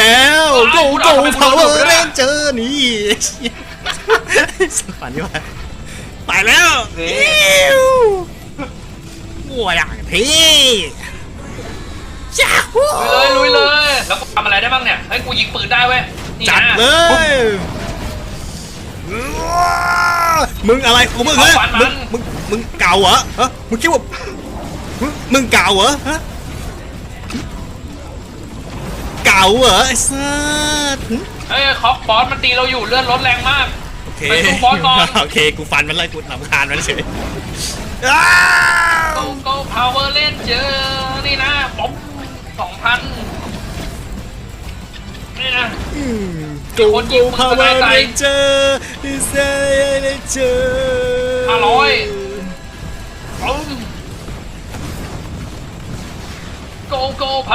แล้วโกโก้พาวเวอร์เรนเจอร์นี่สปันนี่ว่าไปแล้วอิ๊ววัวอย่างพี่จ้าฮู้ลุยเลยลุยเลย แล้วกูทำอะไรได้บ้างเนี่ยเฮ้ยกูยิงปืนได้เว้ยนี่จัดนะเลยว้ามึงอะไรของมึงฮะมึงมึงมึงเก่าเหรอฮะมึงคิดว่ามึงมึงเก่าเหรอฮะาเหรอไอ้สัสเฮ้ยคอกบอสมันตีเราอยู่เลื่อนรถแรงมาก โอเคไปสู้บอสก่อน โอเคกูฟันมันเลยกูลำคาญมันเฉยอ้าวโกโก้พาวเวอร์เล่นเจอนี่นะป๊อปสองพันนี่นะโกโก้พาวเวอร์เรนเจอร์ดิเซย์เรนเจอร์ห้าร้อย ปึ้มโกโก้พ